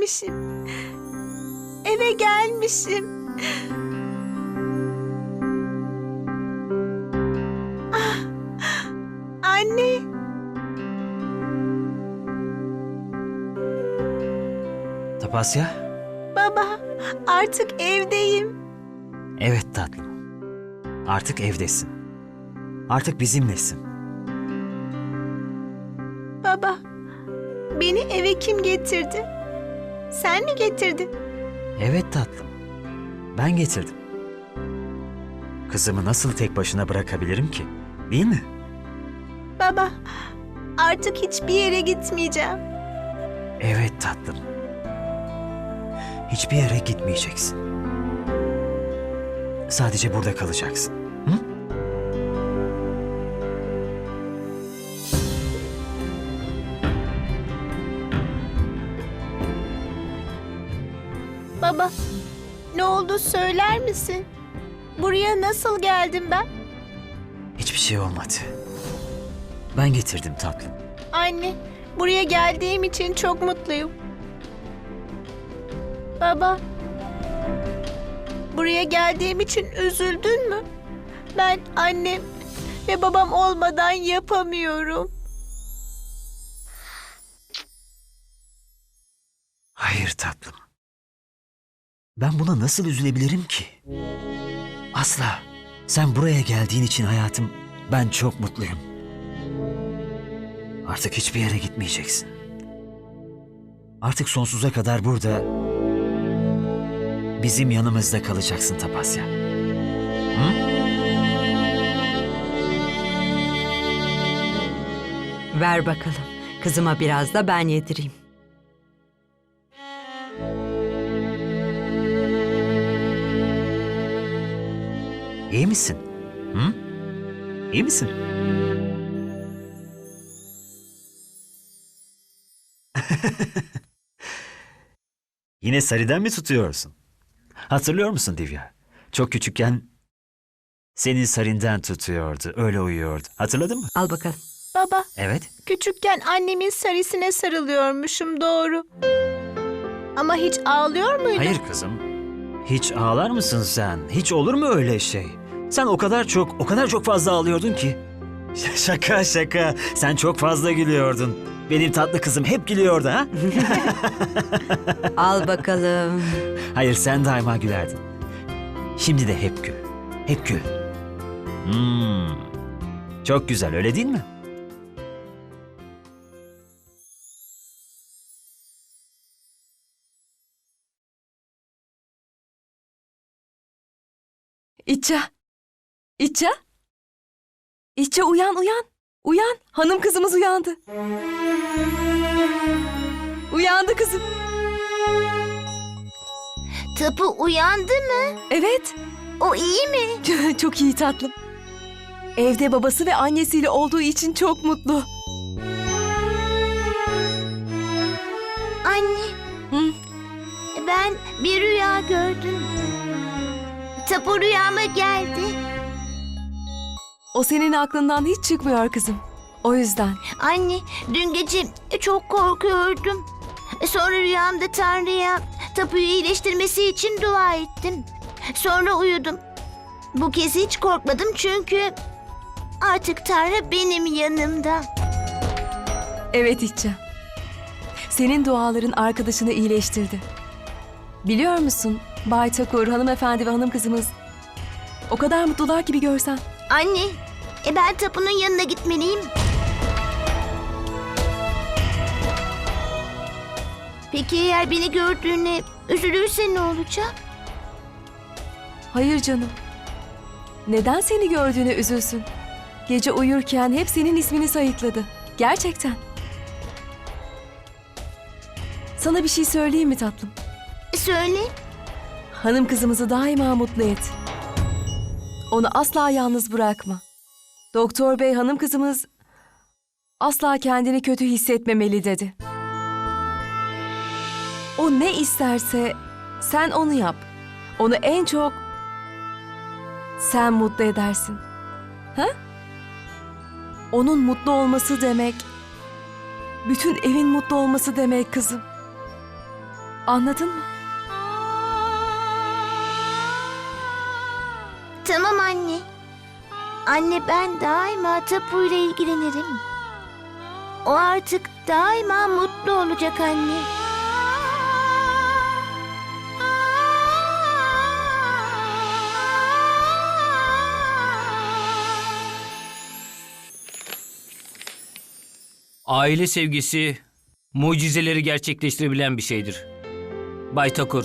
gelmişim. Eve gelmişim. Ah, Anne, Tapasya? baba, artık evdeyim. Evet tatlım. Artık evdesin. Artık bizimlesin. Baba, beni eve kim getirdi? Sen mi getirdin? Evet tatlım. Ben getirdim. Kızımı nasıl tek başına bırakabilirim ki? Değil mi? Baba, artık hiçbir yere gitmeyeceğim. Evet tatlım. Hiçbir yere gitmeyeceksin. Sadece burada kalacaksın. Baba, ne oldu söyler misin? Buraya nasıl geldim ben? Hiçbir şey olmadı. Ben getirdim tatlım. Anne, buraya geldiğim için çok mutluyum. Baba, buraya geldiğim için üzüldün mü? Ben annem ve babam olmadan yapamıyorum. Ben buna nasıl üzülebilirim ki? Asla. Sen buraya geldiğin için hayatım ben çok mutluyum. Artık hiçbir yere gitmeyeceksin. Artık sonsuza kadar burada bizim yanımızda kalacaksın Tapasya. Ver bakalım. Kızıma biraz da ben yedireyim. İyi misin? Hı? İyi misin? Yine Sari'den mi tutuyorsun? Hatırlıyor musun Divya? Çok küçükken seni Sarin'den tutuyordu. Öyle uyuyordu. Hatırladın mı? Al bakalım. Baba, Evet. küçükken annemin sarisine sarılıyormuşum doğru. Ama hiç ağlıyor muydu? Hayır kızım. Hiç ağlar mısın sen? Hiç olur mu öyle şey? Sen o kadar çok, o kadar çok fazla ağlıyordun ki. Şaka şaka. Sen çok fazla gülüyordun. Benim tatlı kızım hep gülüyordu ha? Al bakalım. Hayır sen daima gülerdin. Şimdi de hep gül. Hep gül. Hmm. Çok güzel öyle değil mi? İtça. İtça. İtça uyan uyan. Uyan. Hanım kızımız uyandı. Uyandı kızım. Tapu uyandı mı? Evet. O iyi mi? çok iyi tatlım. Evde babası ve annesiyle olduğu için çok mutlu. Anne, Hı? ben bir rüya gördüm. Tapu rüyama geldi. O senin aklından hiç çıkmıyor kızım. O yüzden. Anne, dün gece çok korkuyordum. Sonra rüyamda Tanrı'ya tapuyu iyileştirmesi için dua ettim. Sonra uyudum. Bu kez hiç korkmadım çünkü artık Tanrı benim yanımda. Evet İtça. Senin duaların arkadaşını iyileştirdi. Biliyor musun Bay Takur, hanımefendi ve hanım kızımız o kadar mutlular ki bir görsen. Anne, e ben Tapu'nun yanına gitmeliyim. Peki eğer beni gördüğüne üzülürse ne olacak? Hayır canım. Neden seni gördüğüne üzülsün? Gece uyurken hep senin ismini sayıkladı. Gerçekten. Sana bir şey söyleyeyim mi tatlım? Söyle. Hanım kızımızı daima mutlu et. Onu asla yalnız bırakma. Doktor bey hanım kızımız asla kendini kötü hissetmemeli dedi. O ne isterse sen onu yap. Onu en çok sen mutlu edersin. Ha? Onun mutlu olması demek bütün evin mutlu olması demek kızım. Anladın mı? Tamam anne. Anne ben daima tapuyla ilgilenirim. O artık daima mutlu olacak anne. Aile sevgisi mucizeleri gerçekleştirebilen bir şeydir. Bay Takur,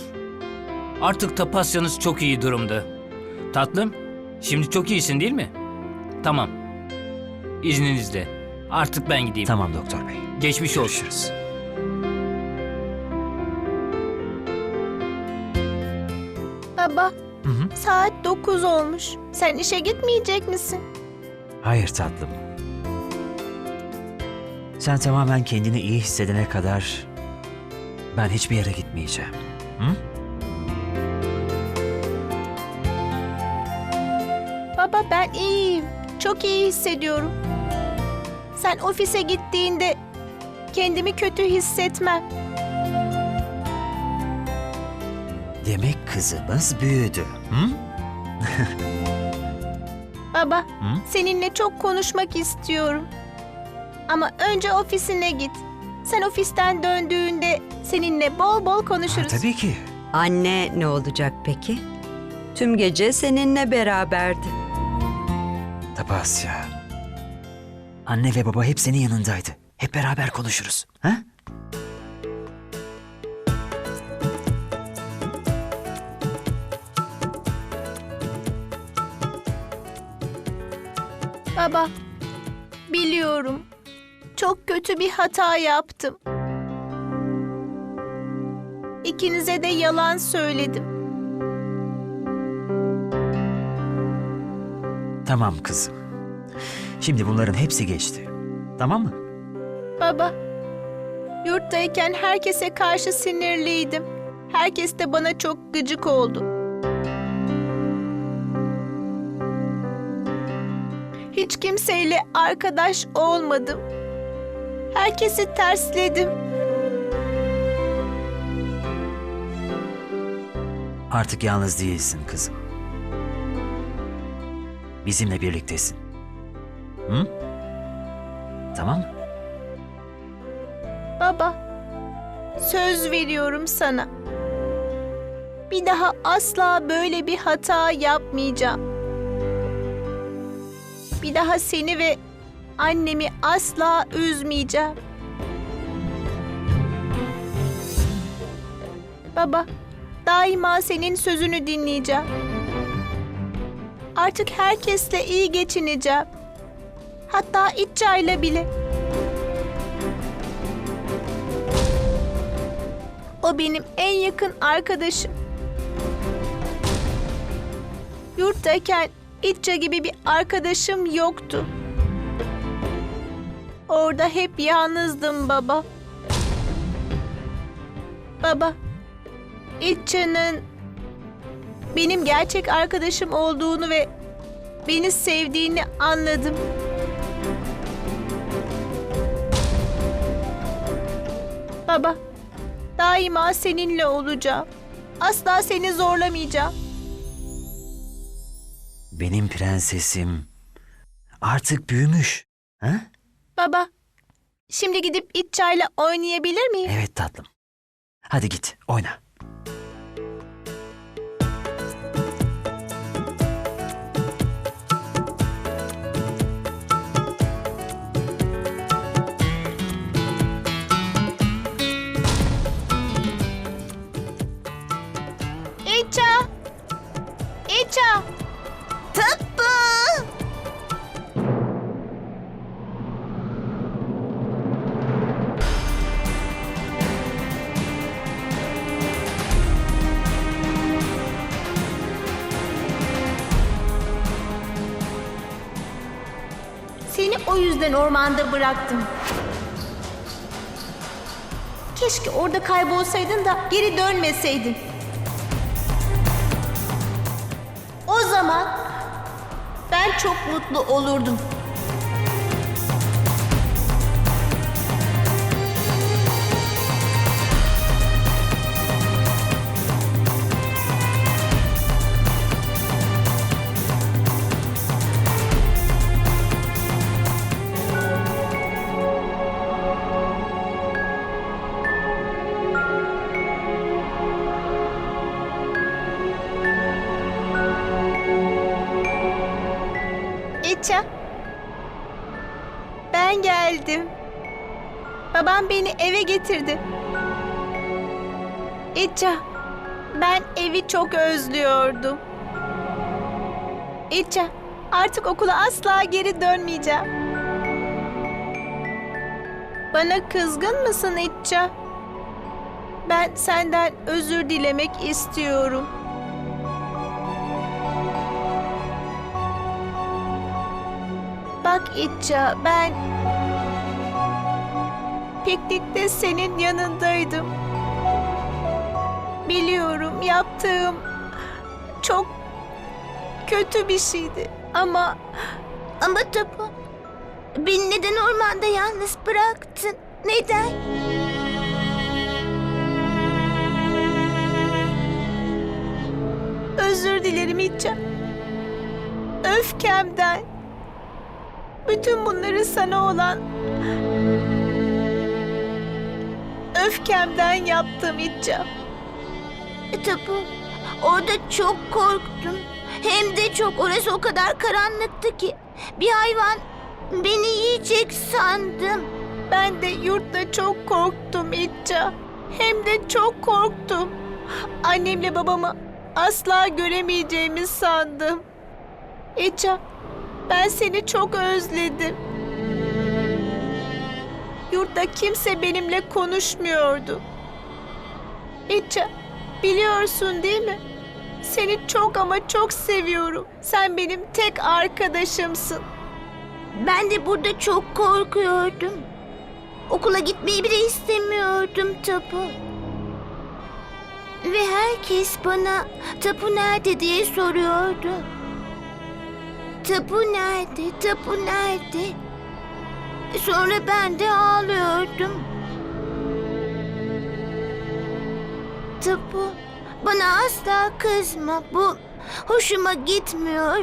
artık tapasyanız çok iyi durumda. Tatlım, şimdi çok iyisin değil mi? Tamam. İzninizle. Artık ben gideyim. Tamam doktor bey. Geçmiş olsun. Görüşürüz. Baba, Hı hı. saat 9 olmuş. Sen işe gitmeyecek misin? Hayır tatlım. Sen tamamen kendini iyi hissedene kadar ben hiçbir yere gitmeyeceğim. Hı? Baba ben iyiyim. Çok iyi hissediyorum. Sen ofise gittiğinde kendimi kötü hissetmem. Demek kızımız büyüdü. Hı? Baba, seninle çok konuşmak istiyorum. Ama önce ofisine git. Sen ofisten döndüğünde seninle bol bol Ha, konuşuruz. tabii ki. Anne ne olacak peki? Tüm gece seninle beraberdi. Tapasya. Anne ve baba hep senin yanındaydı. Hep beraber konuşuruz. Ha? Baba, biliyorum. Çok kötü bir hata yaptım. İkinize de yalan söyledim. Tamam kızım. Şimdi bunların hepsi geçti. Tamam mı? Baba, yurttayken herkese karşı sinirliydim. Herkes de bana çok gıcık oldu. Hiç kimseyle arkadaş olmadım. Herkesi tersledim. Artık yalnız değilsin kızım. Bizimle birliktesin. Hı? Tamam mı? Baba, söz veriyorum sana. Bir daha asla böyle bir hata yapmayacağım. Bir daha seni ve annemi asla üzmeyeceğim. Baba, daima senin sözünü dinleyeceğim. Artık herkesle iyi geçineceğim. Hatta İtça'yla bile. O benim en yakın arkadaşım. Yurttayken İtça gibi bir arkadaşım yoktu. Orada hep yalnızdım baba. Baba, İtça'nın benim gerçek arkadaşım olduğunu ve beni sevdiğini anladım. Baba, daima seninle olacağım. Asla seni zorlamayacağım. Benim prensesim artık büyümüş. Ha? Baba, şimdi gidip iç çayla oynayabilir miyim? Evet tatlım. Hadi git oyna. İça! Tıpkı. Seni o yüzden ormanda bıraktım. Keşke orada kaybolsaydın da geri dönmeseydin. O zaman ben çok mutlu olurdum. Ben geldim. Babam beni eve getirdi. İtça, ben evi çok özlüyordum. İtça, artık okula asla geri dönmeyeceğim. Bana kızgın mısın İtça? Ben senden özür dilemek istiyorum. Bak İtça, ben piknikte senin yanındaydım. Biliyorum yaptığım çok kötü bir şeydi ama Ama Tapu, beni neden ormanda yalnız bıraktın? Neden? özür dilerim İtça. Öfkemden. Bütün bunları sana olan öfkemden yaptım İtça. Tapu, orada çok korktum. Hem de çok orası o kadar karanlıktı ki. Bir hayvan beni yiyecek sandım. Ben de yurtta çok korktum İtça. Hem de çok korktum. Annemle babamı asla göremeyeceğimi sandım. İtça, ben seni çok özledim. Yurtta kimse benimle konuşmuyordu. İtça, biliyorsun değil mi? Seni çok ama çok seviyorum. Sen benim tek arkadaşımsın. Ben de burada çok korkuyordum. Okula gitmeyi bile istemiyordum Tapu. Ve herkes bana Tapu nerede diye soruyordu. Tapu nerede? Tapu nerede? Sonra ben de ağlıyordum. Tapu, bana asla kızma. Bu hoşuma gitmiyor.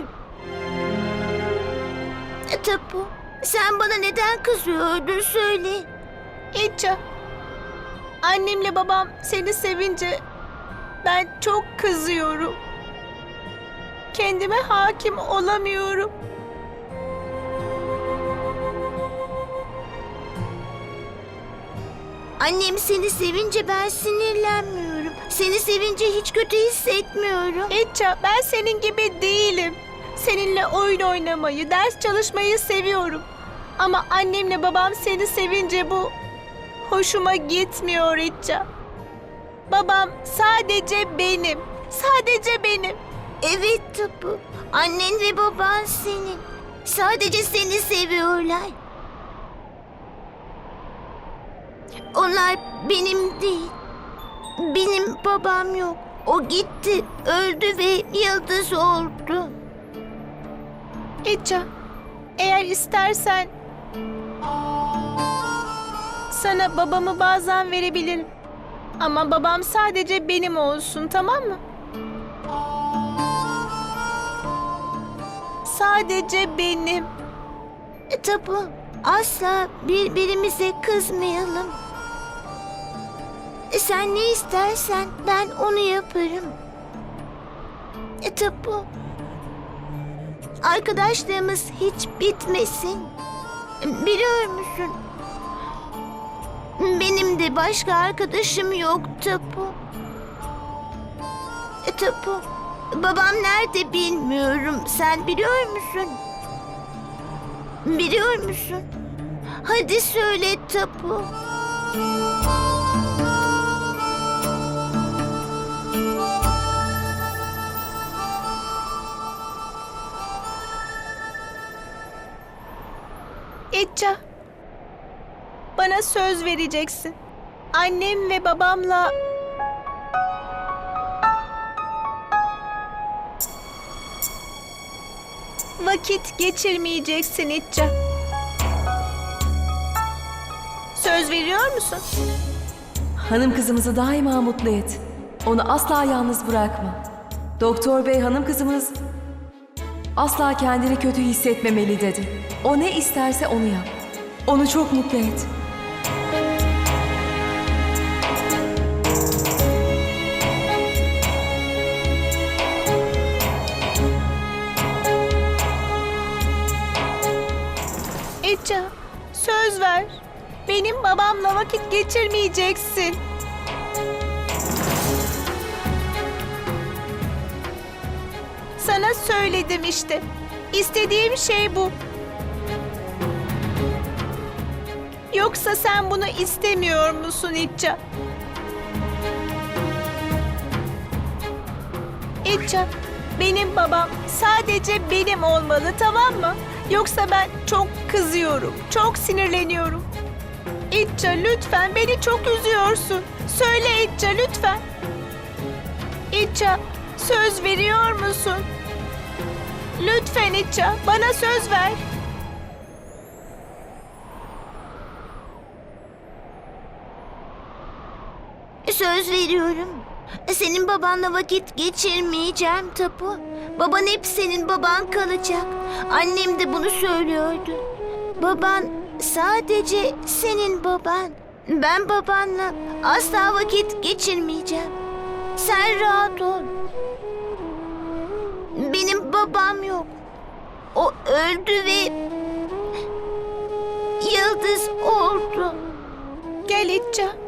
Tapu, sen bana neden kızıyordun söyle. İtça, annemle babam seni sevince ben çok kızıyorum. Kendime hakim olamıyorum. Annem seni sevince ben sinirlenmiyorum. Seni sevince hiç kötü hissetmiyorum. İtça, ben senin gibi değilim. Seninle oyun oynamayı, ders çalışmayı seviyorum. Ama annemle babam seni sevince bu hoşuma gitmiyor İtça. Babam sadece benim. Sadece benim. Evet Tapu, annen ve baban senin. Sadece seni seviyorlar. Onlar benim değil. Benim babam yok. O gitti, öldü ve yıldız oldu. İtça, eğer istersen sana babamı bazen verebilirim. Ama babam sadece benim olsun, tamam mı? Sadece benim. E, Tapu, asla birbirimize kızmayalım. E, sen ne istersen ben onu yaparım. E, Tapu, arkadaşlığımız hiç bitmesin. Biliyor musun? Benim de başka arkadaşım yok Tapu. E, babam nerede bilmiyorum. Sen biliyor musun? Biliyor musun? Hadi söyle Tapu. İtça, bana söz vereceksin. Annem ve babamla vakit geçirmeyeceksin İtça. Söz veriyor musun? Hanım kızımızı daima mutlu et. Onu asla yalnız bırakma. Doktor bey hanım kızımız asla kendini kötü hissetmemeli dedi. O ne isterse onu yap. Onu çok mutlu et. Vakit geçirmeyeceksin. Sana söyledim işte. İstediğim şey bu. Yoksa sen bunu istemiyor musun İtça? İtça, benim babam sadece benim olmalı tamam mı? Yoksa ben çok kızıyorum, çok sinirleniyorum. İtça lütfen beni çok üzüyorsun. Söyle İtça lütfen. İtça söz veriyor musun? Lütfen İtça bana söz ver. Söz veriyorum. Senin babanla vakit geçirmeyeceğim Tapu. Baban hep senin baban kalacak. Annem de bunu söylüyordu. Baban sadece senin baban. Ben babanla asla vakit geçirmeyeceğim. Sen rahat ol. Benim babam yok. O öldü ve yıldız oldu. Gel İtça.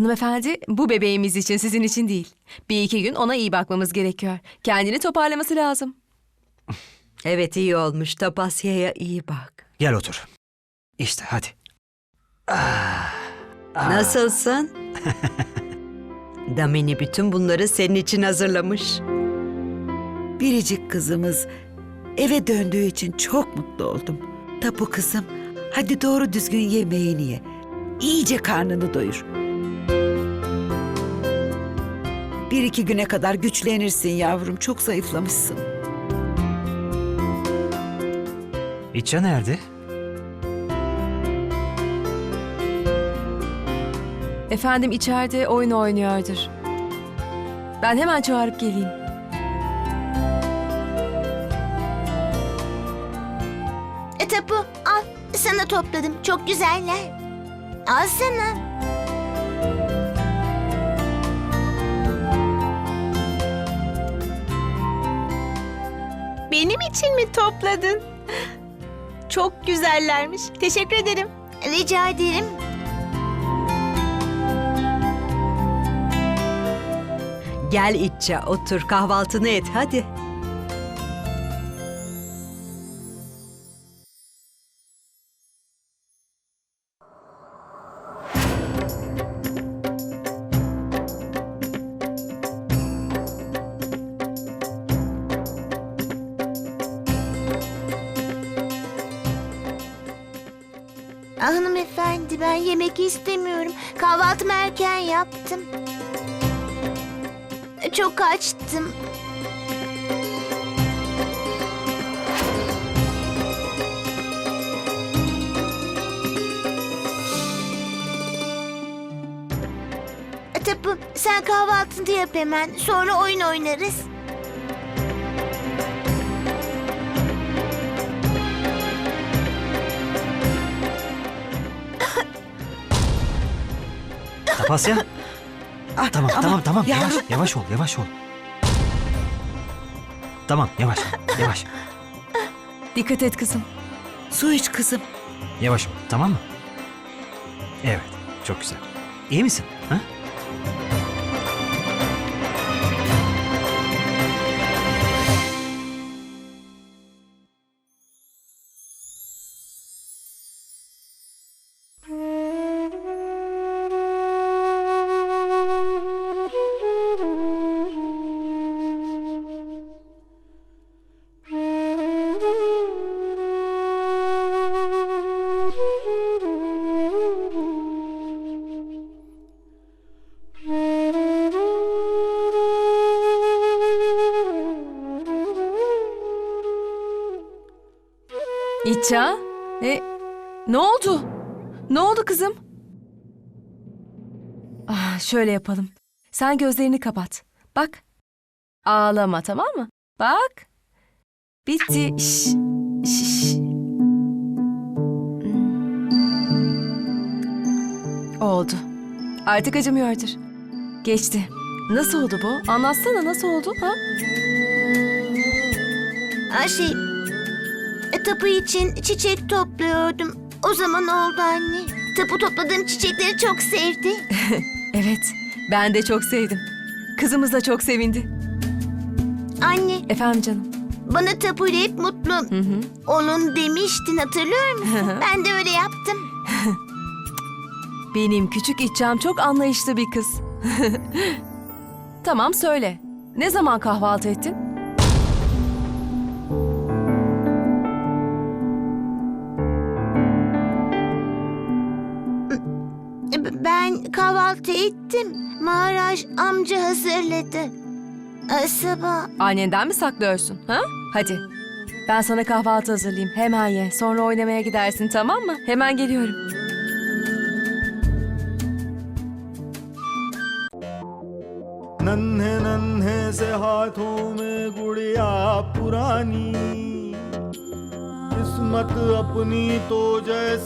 Hanımefendi bu bebeğimiz için sizin için değil. Bir iki gün ona iyi bakmamız gerekiyor. Kendini toparlaması lazım. Evet iyi olmuş. Tapasya'ya iyi bak. Gel otur. İşte hadi. Ah, ah. Nasılsın? Damini bütün bunları senin için hazırlamış. Biricik kızımız eve döndüğü için çok mutlu oldum. Tapu kızım, hadi doğru düzgün yemeğini ye. İyice karnını doyur. Bir iki güne kadar güçlenirsin yavrum. Çok zayıflamışsın. İtça nerede? Efendim içeride oyun oynuyordur. Ben hemen çağırıp geleyim. E tapu al sana topladım çok güzeller. Al sana. Benim için mi topladın? Çok güzellermiş. Teşekkür ederim. Rica ederim. Gel İtça otur kahvaltını et hadi. İstemiyorum. Kahvaltımı erken yaptım. Çok açtım. Tapu sen kahvaltını yap hemen. Sonra oyun oynarız. Tapasya. Ah, Tamam ama tamam tamam yavaş yavrum. yavaş ol yavaş ol. Tamam yavaş yavaş Dikkat et kızım. Su iç kızım. yavaş ol tamam mı? Evet çok güzel. İyi misin? Ha? İça? E, ne oldu? Ne oldu kızım? Ah, şöyle yapalım. Sen gözlerini kapat. Bak. Ağlama tamam mı? Bak. Bitti. Şş, şş. Hmm. Oldu. Artık acımıyordur. Geçti. Nasıl oldu bu? Anlatsana nasıl oldu ha? Aa, şey, e, tapu için çiçek topluyordum. O zaman oldu anne. Tapu topladığım çiçekleri çok sevdi. Evet, ben de çok sevdim. Kızımız da çok sevindi. Anne, Efendim canım. bana tapu ile hep mutlu Hı hı. olun demiştin hatırlıyor musun? ben de öyle yaptım. Benim küçük İçam çok anlayışlı bir kız. tamam söyle. Ne zaman kahvaltı ettin? kahvaltı ettim. Maharaj amca hazırladı. E, Sabah Annenden mi saklıyorsun? Ha? Hadi. Ben sana kahvaltı hazırlayayım. Hemen ye. Sonra oynamaya gidersin tamam mı? Hemen geliyorum. नन्हे नन्हे से हाथों में गुड़िया पुरानी किस्मत अपनी तो जैसे